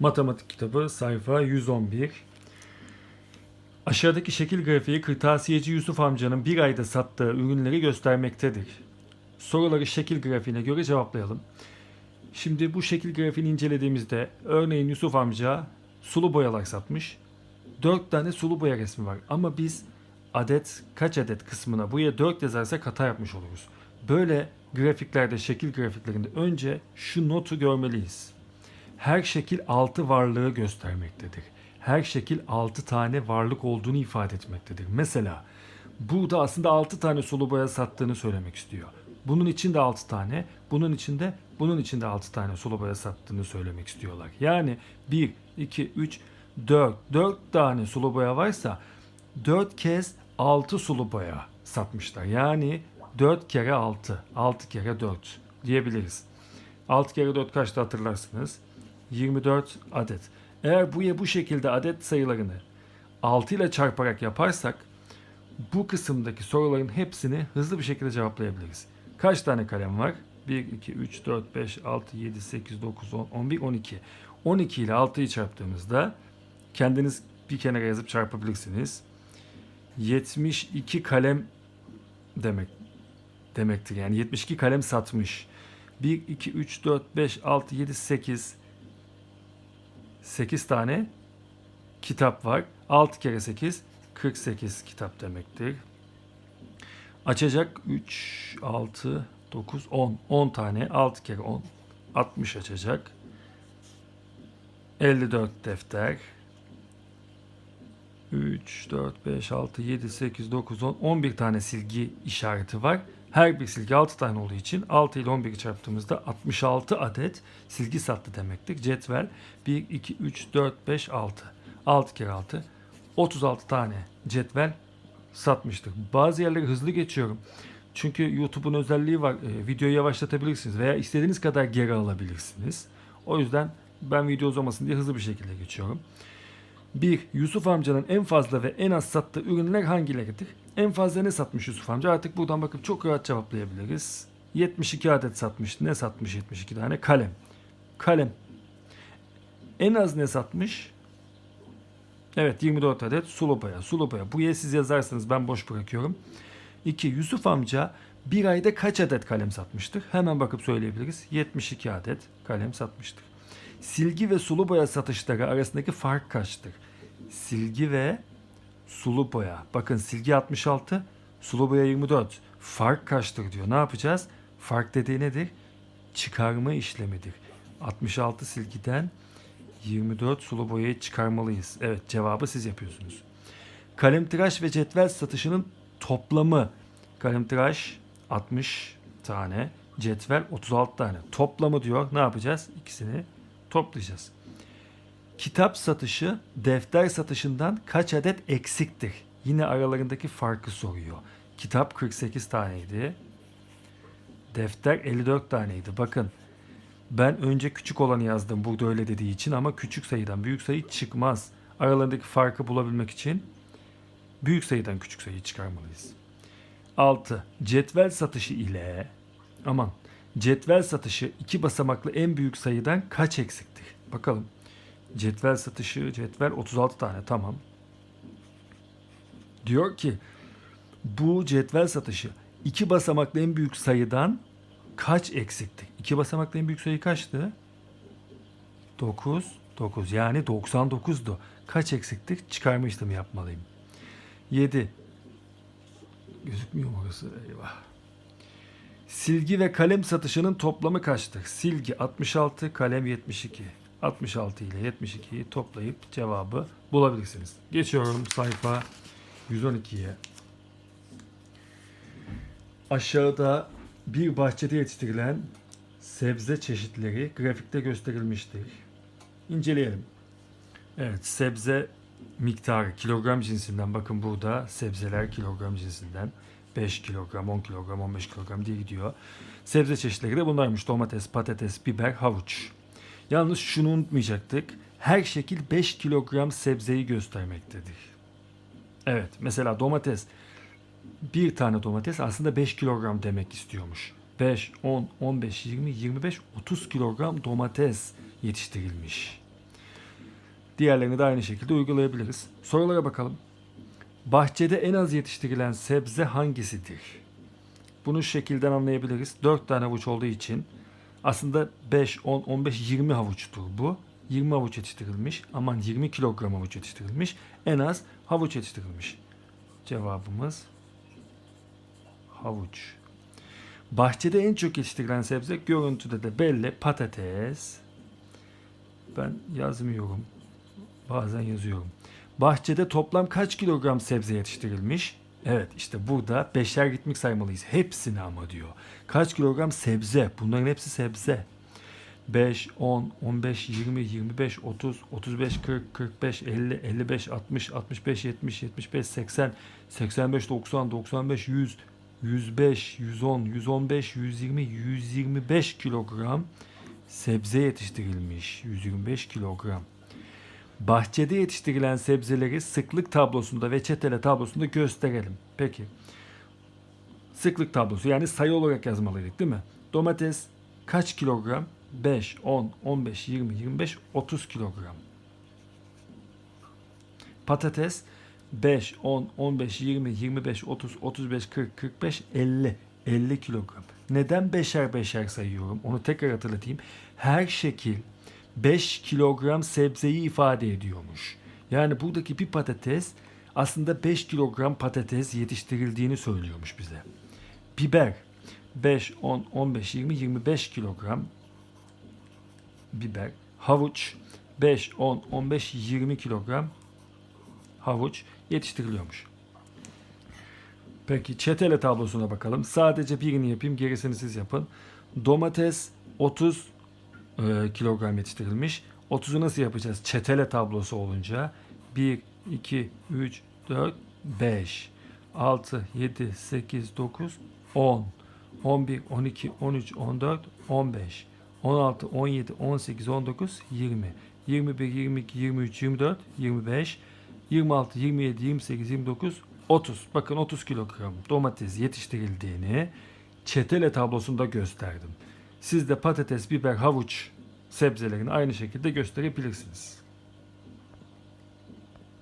Matematik kitabı sayfa 111. Aşağıdaki şekil grafiği kırtasiyeci Yusuf amcanın bir ayda sattığı ürünleri göstermektedir. Soruları şekil grafiğine göre cevaplayalım. Şimdi bu şekil grafiğini incelediğimizde örneğin Yusuf amca sulu boyalar satmış. 4 tane sulu boya resmi var ama biz adet kaç adet kısmına buraya 4 yazarsak hata yapmış oluruz. Böyle grafiklerde şekil grafiklerinde önce şu notu görmeliyiz. Her şekil 6 varlığı göstermektedir. Her şekil 6 tane varlık olduğunu ifade etmektedir. Mesela burada aslında 6 tane sulu boya sattığını söylemek istiyor. Bunun için de 6 tane, bunun için de bunun için de 6 tane sulu boya sattığını söylemek istiyorlar. Yani 1, 2, 3, 4. 4 tane sulu boya varsa 4 kez 6 sulu boya satmışlar. Yani 4 kere 6, 6 kere 4 diyebiliriz. 6 kere 4 kaçta hatırlarsınız? 24 adet. Eğer bu bu şekilde adet sayılarını 6 ile çarparak yaparsak bu kısımdaki soruların hepsini hızlı bir şekilde cevaplayabiliriz. Kaç tane kalem var? 1, 2, 3, 4, 5, 6, 7, 8, 9, 10, 11, 12. 12 ile 6'yı çarptığımızda kendiniz bir kenara yazıp çarpabilirsiniz. 72 kalem demek demektir. Yani 72 kalem satmış. 1, 2, 3, 4, 5, 6, 7, 8 8 tane kitap var. 6 kere 8 48 kitap demektir. Açacak 3, 6, 9, 10. 10 tane 6 kere 10 60 açacak. 54 defter. 3, 4, 5, 6, 7, 8, 9, 10, 11 tane silgi işareti var. Her bir silgi 6 tane olduğu için 6 ile 11'i çarptığımızda 66 adet silgi sattı demektir. Cetvel 1, 2, 3, 4, 5, 6. 6 kere 6. 36 tane cetvel satmıştır. Bazı yerleri hızlı geçiyorum. Çünkü YouTube'un özelliği var. E, videoyu yavaşlatabilirsiniz veya istediğiniz kadar geri alabilirsiniz. O yüzden ben video uzamasın diye hızlı bir şekilde geçiyorum. 1. Yusuf amcanın en fazla ve en az sattığı ürünler hangileridir? En fazla ne satmış Yusuf amca? Artık buradan bakıp çok rahat cevaplayabiliriz. 72 adet satmış. Ne satmış 72 tane? Kalem. Kalem. En az ne satmış? Evet 24 adet. Sulu boya. Buraya siz yazarsanız ben boş bırakıyorum. 2. Yusuf amca bir ayda kaç adet kalem satmıştır? Hemen bakıp söyleyebiliriz. 72 adet kalem satmıştır. Silgi ve sulu boya satışları arasındaki fark kaçtır? Silgi ve sulu boya. Bakın silgi 66, sulu boya 24. Fark kaçtır diyor. Ne yapacağız? Fark dediği nedir? Çıkarma işlemidir. 66 silgiden 24 sulu boyayı çıkarmalıyız. Evet cevabı siz yapıyorsunuz. Kalemtıraş ve cetvel satışının toplamı. Kalemtıraş 60 tane, cetvel 36 tane. Toplamı diyor. Ne yapacağız? İkisini toplayacağız. Kitap satışı defter satışından kaç adet eksiktir? Yine aralarındaki farkı soruyor. Kitap 48 taneydi. Defter 54 taneydi. Bakın ben önce küçük olanı yazdım burada öyle dediği için ama küçük sayıdan büyük sayı çıkmaz. Aralarındaki farkı bulabilmek için büyük sayıdan küçük sayıyı çıkarmalıyız. 6. Cetvel satışı ile aman cetvel satışı iki basamaklı en büyük sayıdan kaç eksiktir? Bakalım. Cetvel satışı, cetvel 36 tane tamam. Diyor ki bu cetvel satışı iki basamaklı en büyük sayıdan kaç eksikti? İki basamaklı en büyük sayı kaçtı? 9, 9 yani 99'du. Kaç eksikti? Çıkarma işlemi yapmalıyım. 7. Gözükmüyor mu orası? Eyvah. Silgi ve kalem satışının toplamı kaçtır? Silgi 66, kalem 72. 66 ile 72'yi toplayıp cevabı bulabilirsiniz. Geçiyorum sayfa 112'ye. Aşağıda bir bahçede yetiştirilen sebze çeşitleri grafikte gösterilmiştir. İnceleyelim. Evet, sebze miktarı kilogram cinsinden bakın burada sebzeler kilogram cinsinden 5 kilogram, 10 kilogram, 15 kilogram diye gidiyor. Sebze çeşitleri de bunlarmış. Domates, patates, biber, havuç. Yalnız şunu unutmayacaktık. Her şekil 5 kilogram sebzeyi göstermektedir. Evet, mesela domates bir tane domates aslında 5 kilogram demek istiyormuş. 5, 10, 15, 20, 25, 30 kilogram domates yetiştirilmiş. Diğerlerini de aynı şekilde uygulayabiliriz. Sorulara bakalım. Bahçede en az yetiştirilen sebze hangisidir? Bunu şekilden anlayabiliriz. 4 tane havuç olduğu için aslında 5, 10, 15, 20 havuçtur bu. 20 havuç yetiştirilmiş. Aman 20 kilogram havuç yetiştirilmiş. En az havuç yetiştirilmiş. Cevabımız havuç. Bahçede en çok yetiştirilen sebze görüntüde de belli patates. Ben yazmıyorum. Bazen yazıyorum. Bahçede toplam kaç kilogram sebze yetiştirilmiş? Evet işte burada beşer ritmik saymalıyız. Hepsini ama diyor. Kaç kilogram sebze? Bunların hepsi sebze. 5, 10, 15, 20, 25, 30, 35, 40, 45, 50, 55, 60, 65, 70, 75, 80, 85, 90, 95, 100, 105, 110, 115, 120, 125 kilogram sebze yetiştirilmiş. 125 kilogram. Bahçede yetiştirilen sebzeleri sıklık tablosunda ve çetele tablosunda gösterelim. Peki. Sıklık tablosu yani sayı olarak yazmalıydık değil mi? Domates kaç kilogram? 5, 10, 15, 20, 25, 30 kilogram. Patates 5, 10, 15, 20, 25, 30, 35, 40, 45, 50. 50 kilogram. Neden beşer beşer sayıyorum? Onu tekrar hatırlatayım. Her şekil 5 kilogram sebzeyi ifade ediyormuş. Yani buradaki bir patates aslında 5 kilogram patates yetiştirildiğini söylüyormuş bize. Biber 5, 10, 15, 20, 25 kilogram biber. Havuç 5, 10, 15, 20 kilogram havuç yetiştiriliyormuş. Peki çetele tablosuna bakalım. Sadece birini yapayım, gerisini siz yapın. Domates 30 e, kilogram yetiştirilmiş. 30'u nasıl yapacağız? Çetele tablosu olunca 1, 2, 3, 4, 5, 6, 7, 8, 9, 10, 11, 12, 13, 14, 15, 16, 17, 18, 19, 20, 21, 22, 23, 24, 25, 26, 27, 28, 29, 30. Bakın 30 kilogram domates yetiştirildiğini çetele tablosunda gösterdim. Siz de patates, biber, havuç sebzelerini aynı şekilde gösterebilirsiniz.